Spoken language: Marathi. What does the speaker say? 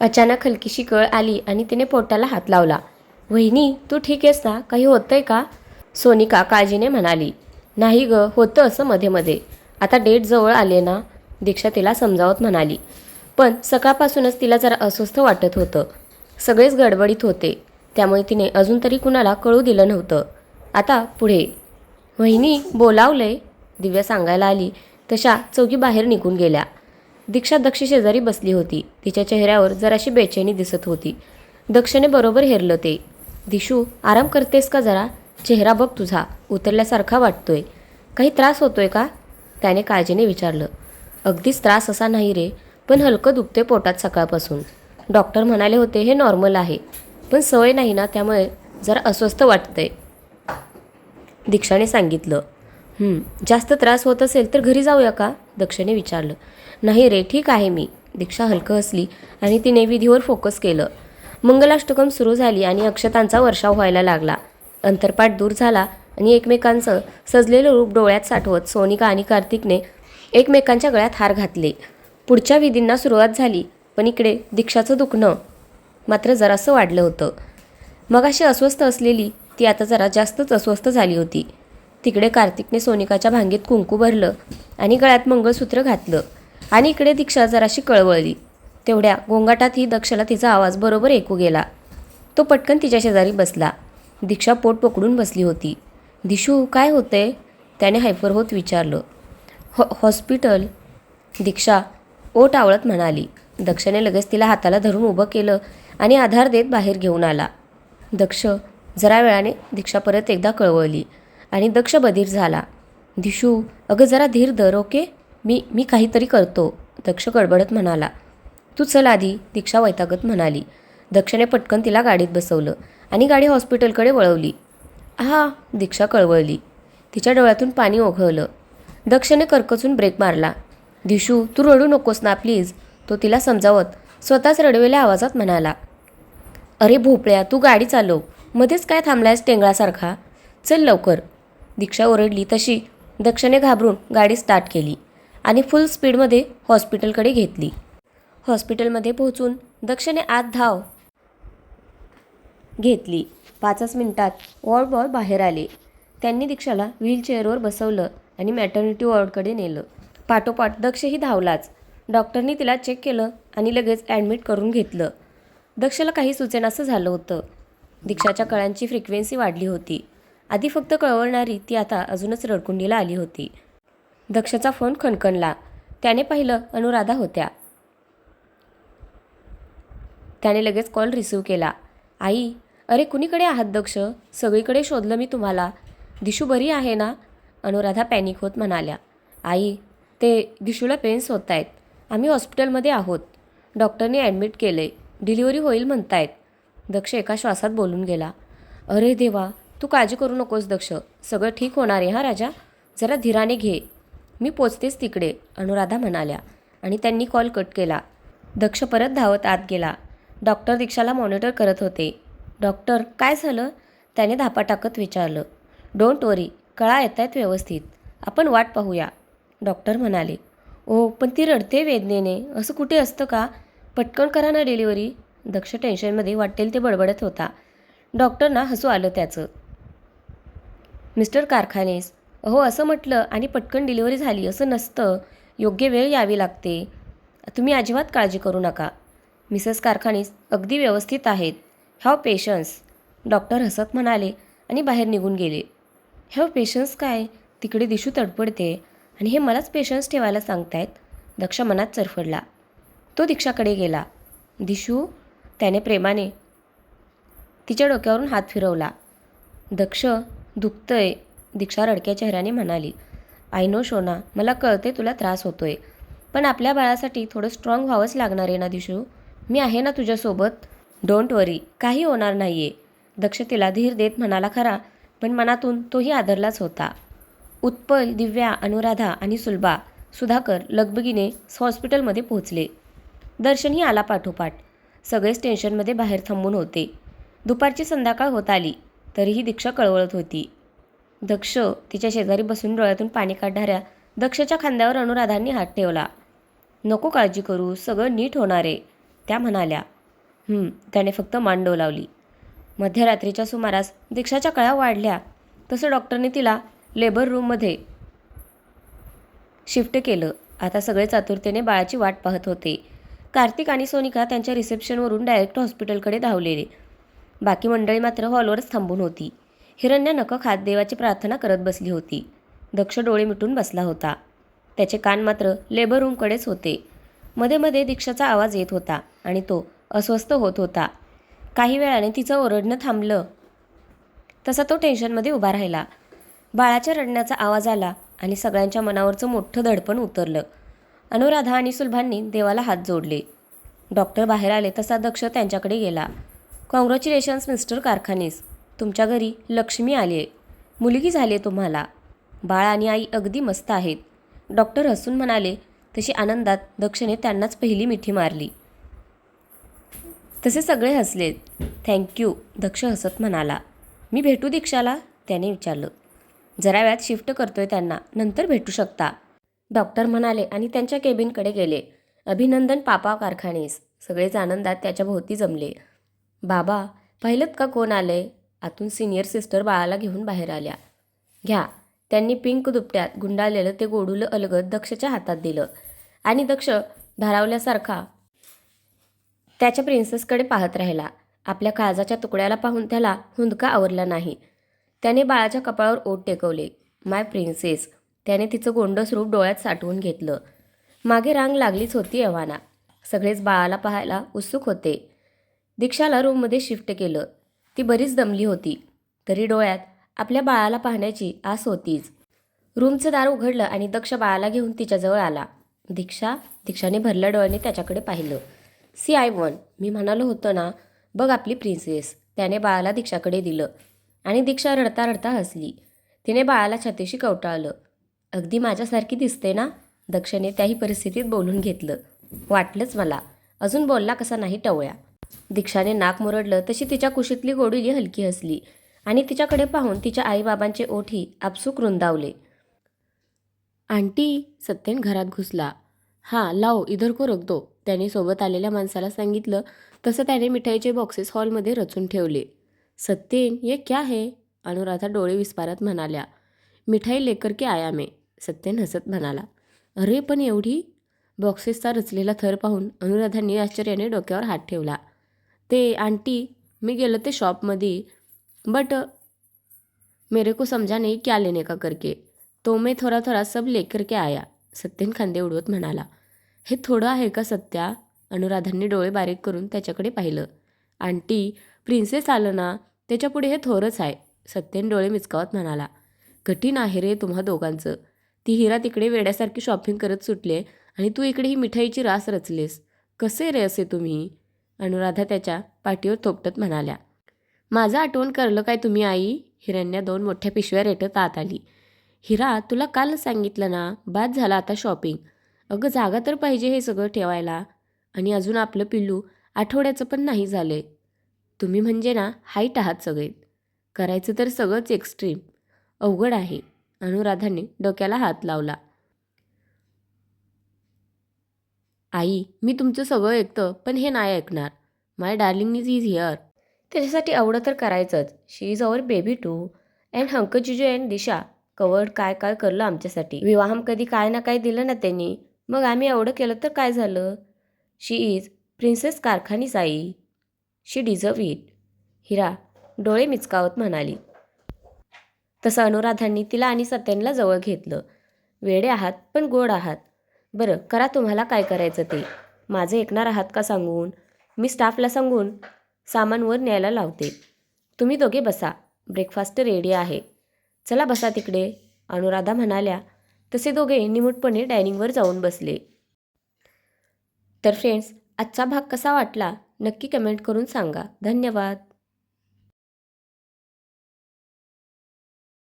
अचानक हलकीशी कळ आली आणि तिने पोटाला हात लावला. वहिनी तू ठीक आहेस ना? काही होतंय का? सोनिका काळजीने म्हणाली. नाही ग होतं असं मध्ये मध्ये. आता डेट जवळ आले ना? दीक्षा तिला समजावत म्हणाली. पण सकाळपासूनच तिला जरा अस्वस्थ वाटत होतं. सगळेच गडबडीत होते. त्यामुळे तिने अजून तरी कुणाला कळू दिलं नव्हतं. आता पुढे. वहिनी बोलावलंय. दिव्या सांगायला आली. तशा चौकी बाहेर निघून गेल्या. दीक्षा दक्ष शेजारी बसली होती. तिच्या चेहऱ्यावर जराशी बेचैनी दिसत होती. दक्षने बरोबर हेरलं ते. दिशू आराम करतेस का जरा? चेहरा बघ तुझा. उतरल्यासारखा वाटतोय. काही त्रास होतोय का? त्याने काळजीने विचारलं. अगदीच त्रास असा नाही रे पण हलकं दुखते पोटात सकाळपासून. डॉक्टर म्हणाले होते हे नॉर्मल आहे पण सवय नाही ना त्यामुळे जरा अस्वस्थ वाटतंय. दीक्षाने सांगितलं. जास्त त्रास होत असेल तर घरी जाऊया का? दक्षने विचारलं. नाही रे ठीक आहे मी. दीक्षा हलकं हसली आणि तिने विधीवर फोकस केलं. मंगलाष्टकम सुरू झाली आणि अक्षतांचा वर्षाव व्हायला लागला. अंतरपाठ दूर झाला आणि एकमेकांचं सजलेलं रूप डोळ्यात साठवत सोनिका आणि कार्तिकने एकमेकांच्या गळ्यात हार घातले. पुढच्या विधींना सुरुवात झाली पण इकडे दीक्षाचं दुखणं मात्र जरासं वाढलं होतं. मगाशी अस्वस्थ असलेली ती आता जरा जास्तच अस्वस्थ झाली होती. तिकडे कार्तिकने सोनिकाच्या भांगेत कुंकू भरलं आणि गळ्यात मंगळसूत्र घातलं. आणि इकडे दीक्षा जराशी कळवळली. तेवढ्या गोंगाटातही दक्षला तिचा आवाज बरोबर ऐकू गेला. तो पटकन तिच्या शेजारी बसला. दीक्षा पोट पकडून बसली होती. दिशू काय होतंय? त्याने हायफर होत विचारलं. हॉ हॉस्पिटल. दीक्षा ओट आवळत म्हणाली. दक्षने लगेच तिला हाताला धरून उभं केलं आणि आधार देत बाहेर घेऊन आला. दक्ष जरा वेळाने दीक्षा परत एकदा कळवळली. आणि दक्ष बधीर झाला. दिशू अगं जरा धीर धर ओके? मी मी काहीतरी करतो दक्ष गडबडत म्हणाला. तू चल आधी दीक्षा वैतागत म्हणाली. दक्षने पटकन तिला गाडीत बसवलं आणि गाडी हॉस्पिटलकडे वळवली. हा दीक्षा कळवळली. तिच्या डोळ्यातून पाणी ओघळलं. दक्षने करकचून ब्रेक मारला. दिशू तू रडू नकोस ना प्लीज. तो तिला समजावत स्वतःच रडवेल्या आवाजात म्हणाला. अरे भोपळ्या तू गाडी चालव. मध्येच काय थांबलायस टेंगळासारखा? चल लवकर. दीक्षा ओरडली तशी दक्षने घाबरून गाडी स्टार्ट केली आणि फुल स्पीडमध्ये हॉस्पिटलकडे घेतली. हॉस्पिटलमध्ये पोहोचून दक्षने आत धाव घेतली. पाचच मिनिटात वॉर्ड बॉय बाहेर आले. त्यांनी दीक्षाला व्हीलचेअरवर बसवलं आणि मॅटर्निटी वॉर्डकडे नेलं. पाठोपाठ दक्षही धावलाच. डॉक्टरनी तिला चेक केलं आणि लगेच ॲडमिट करून घेतलं. दक्षला काही सुचेनासं झालं होतं. दीक्षाच्या कळ्यांची फ्रिक्वेन्सी वाढली होती. आधी फक्त कळवणारी ती आता अजूनच रडकुंडीला आली होती. दक्षचा फोन खणखणला. त्याने पाहिलं अनुराधा होत्या. त्याने लगेच कॉल रिसीव केला. आई अरे कुणीकडे आहात दक्ष? सगळीकडे शोधलं मी तुम्हाला. दिशू बरी आहे ना? अनुराधा पॅनिक होत म्हणाल्या. आई ते दिशूला पेन्स होत आहेत आम्ही हॉस्पिटलमध्ये आहोत. डॉक्टरने ॲडमिट केले डिलिव्हरी होईल म्हणतायत. दक्ष एका श्वासात बोलून गेला. अरे देवा तू काळजी करू नकोस दक्ष. सगळं ठीक होणार आहे हा राजा? जरा धीराने घे. मी पोचतेच तिकडे अनुराधा म्हणाल्या. आणि त्यांनी कॉल कट केला. दक्ष परत धावत आत गेला. डॉक्टर दीक्षाला मॉनिटर करत होते. डॉक्टर काय झालं? त्याने धापा टाकत विचारलं. डोंट वरी कळा येत आहेत व्यवस्थित. आपण वाट पाहूया. डॉक्टर म्हणाले. ओ पण ती रडते वेदनेने. असं कुठे असतं का? पटकन करा ना डिलिव्हरी दक्ष टेन्शनमध्ये वाटेल ते बडबडत होता. डॉक्टरना हसू आलं त्याचं. मिस्टर कारखानेस अहो असं म्हटलं आणि पटकन डिलिव्हरी झाली असं नसतं. योग्य वेळ यावी लागते. तुम्ही अजिबात काळजी करू नका. मिसेस कारखानेस अगदी व्यवस्थित आहेत. हॅव पेशन्स डॉक्टर हसत म्हणाले आणि बाहेर निघून गेले. हॅव पेशन्स काय? तिकडे दिशू तडपडते आणि हे मलाच पेशन्स ठेवायला सांगतायत. दक्ष मनात चरफडला. तो दीक्षाकडे गेला. दिशू त्याने प्रेमाने तिच्या डोक्यावरून हात फिरवला. दक्ष दुखतंय दीक्षा रडक्या चेहऱ्याने म्हणाली. आय नो शोना मला कळते तुला त्रास होतोय. पण आपल्या बाळासाठी थोडं स्ट्रॉंग व्हावंच लागणार आहे ना दिशू? मी आहे ना तुझ्यासोबत? डोंट वरी काही होणार नाही आहे दक्ष तिला धीर देत म्हणाला खरा पण मनातून तोही आदरलाच होता. उत्पल दिव्या अनुराधा आणि सुलभा सुधाकर लगबगीने हॉस्पिटलमध्ये पोहोचले. दर्शनही आला पाठोपाठ. सगळेच टेन्शनमध्ये बाहेर थांबून होते. दुपारची संध्याकाळ होत आली. तरीही दीक्षा कळवळत होती. दक्ष तिच्या शेजारी बसून डोळ्यातून पाणी काढणाऱ्या दक्षच्या खांद्यावर अनुराधांनी हात ठेवला. नको काळजी करू सगळं नीट होणार आहे त्या म्हणाल्या. त्याने फक्त मान डोलावली. मध्यरात्रीच्या सुमारास दीक्षाच्या कळ्या वाढल्या. तसं डॉक्टरने तिला लेबर रूममध्ये शिफ्ट केलं. आता सगळे चातुर्तेने बाळाची वाट पाहत होते. कार्तिक आणि सोनिका त्यांच्या रिसेप्शनवरून डायरेक्ट हॉस्पिटलकडे धावलेले. बाकी मंडळी मात्र हॉलवरच थांबून होती. हिरण्या नखं खात देवाची प्रार्थना करत बसली होती. दक्ष डोळे मिटून बसला होता. त्याचे कान मात्र लेबर रूमकडेच होते. मध्ये मध्ये दीक्षाचा आवाज येत होता आणि तो अस्वस्थ होत होता. काही वेळाने तिचं ओरडणं थांबलं. तसा तो टेन्शनमध्ये उभा राहिला. बाळाच्या रडण्याचा आवाज आला आणि सगळ्यांच्या मनावरचं मोठं दडपण उतरलं. अनुराधा आणि सुलभांनी देवाला हात जोडले. डॉक्टर बाहेर आले तसा दक्ष त्यांच्याकडे गेला. कॉंग्रॅच्युलेशन्स मिस्टर कारखानीस तुमच्या घरी लक्ष्मी आली आहे मुलगी झाली आहे तुम्हाला. बाळ आणि आई अगदी मस्त आहेत. डॉक्टर हसून म्हणाले तशी आनंदात दक्षने त्यांनाच पहिली मिठी मारली. तसे सगळे हसले थँक्यू दक्ष हसत म्हणाला. मी भेटू दीक्षाला? त्याने विचारलं. जरा वेळात शिफ्ट करतोय त्यांना. नंतर भेटू शकता. डॉक्टर म्हणाले आणि त्यांच्या केबिनकडे गेले. अभिनंदन पापा कारखानेस. सगळेच आनंदात त्याच्या भोवती जमले. बाबा पाहिलं का कोण आले आतून सिनियर सिस्टर बाळाला घेऊन बाहेर आल्या. घ्या. त्यांनी पिंक दुपट्यात गुंडाळलेलं ते गोडूलं अलगद दक्षच्या हातात दिलं. आणि दक्ष धारावल्यासारखा त्याच्या प्रिन्सेसकडे पाहत राहिला. आपल्या काळजाच्या तुकड्याला पाहून त्याला हुंदका आवरला नाही. त्याने बाळाच्या कपाळावर ओट टेकवले. माय प्रिन्सेस त्याने तिचं गोंडस रूप डोळ्यात साठवून घेतलं. मागे रांग लागलीच होती एव्हाना सगळेच बाळाला पाहायला उत्सुक होते. दीक्षाला रूममध्ये शिफ्ट केलं. ती बरीच दमली होती. तरी डोळ्यात आपल्या बाळाला पाहण्याची आस होतीच. रूमचं दार उघडलं आणि दक्ष बाळाला घेऊन तिच्याजवळ आला. दीक्षा दीक्षाने भरल्या डोळ्याने त्याच्याकडे पाहिलं. सी आय वन मी म्हणालो होतं ना बघ आपली प्रिन्सेस त्याने बाळाला दीक्षाकडे दिलं. आणि दीक्षा रडता रडता हसली. तिने बाळाला छातीशी कवटाळलं. अगदी माझ्यासारखी दिसते ना? दक्षने त्याही परिस्थितीत बोलून घेतलं. वाटलंच मला. अजून बोलला कसा नाही टवळ्या. दीक्षाने नाक मुरडलं तशी तिच्या कुशीतली गोडीली हलकी हसली आणि तिच्याकडे पाहून तिच्या आईबाबांचे ओठी आपसूक रुंदावले. आंटी सत्यन घरात घुसला. हां लाव इधर को रख दो त्याने सोबत आलेल्या माणसाला सांगितलं. तसं त्याने मिठाईचे बॉक्सेस हॉलमध्ये रचून ठेवले. सत्येन ये क्या है? अनुराधा डोळे विस्पारत म्हणाल्या. मिठाई लेकर के आया मे सत्यन हसत म्हणाला. अरे पण एवढी? बॉक्सेसचा रचलेला थर पाहून अनुराधांनी आश्चर्याने डोक्यावर हात ठेवला. ते आंटी मी गेलो ते शॉपमध्ये बट मेरे को समजा नाही क्या लेने का करके. तो मैं थोड़ा थोड़ा सब लेकर के आया. सत्यन खांदे उडवत म्हणाला हे थोडं आहे का सत्या अनुराधांनी डोळे बारीक करून त्याच्याकडे पाहिलं. आंटी प्रिन्सेस आलं ना त्याच्यापुढे हे थोरच आहे. सत्यन डोळे मिचकावत म्हणाला कठीण आहे रे तुम्हा दोघांचं. ती हिरा तिकडे वेड्यासारखी शॉपिंग करत सुटले आणि तू इकडे ही मिठाईची रास रचलेस. कसे रे असे तुम्ही? अनुराधा त्याच्या पाठीवर थोपटत म्हणाल्या माझं आठवण करलं काय तुम्ही आई? हिरण्या दोन मोठ्या पिशव्या रेटत आत आली. हिरा तुला काल सांगितलं ना बाद झाला आता शॉपिंग अगं जागा तर पाहिजे हे सगळं ठेवायला. आणि अजून आपलं पिल्लू आठवड्याचं पण नाही झाले. तुम्ही म्हणजे ना हाईट आहात सगळे. करायचं तर सगळंच एक्स्ट्रीम अवघड आहे. अनुराधाने डोक्याला हात लावला. आई मी तुमचं सगळं ऐकतं पण हे नाही ऐकणार. My darling is is here त्याच्यासाठी आवडं तर करायचंच. She is our baby too and hunk jiju and Disha covered काय काय करलं आमच्यासाठी. विवाहम कधी काय ना काय दिलं ना त्यांनी. मग आम्ही एवढं केलं तर काय झालं? शी इज प्रिन्सेस कारखानीच आई. शी डिझर्व इट हिरा डोळे मिचकावत म्हणाली. तसं अनुराधांनी तिला आणि सत्यनला जवळ घेतलं. वेडे आहात पण गोड आहात. बरं करा तुम्हाला काय करायचं ते. माझं ऐकणार आहात का सांगून? मी स्टाफला सांगून सामान वर न्यायला लावते. तुम्ही दोघे बसा. ब्रेकफास्ट रेडी आहे. चला बसा तिकडे. अनुराधा म्हणाल्या तसे दोघे निमूटपणे डायनिंगवर जाऊन बसले. तर फ्रेंड्स आजचा भाग कसा वाटला नक्की कमेंट करून सांगा. धन्यवाद.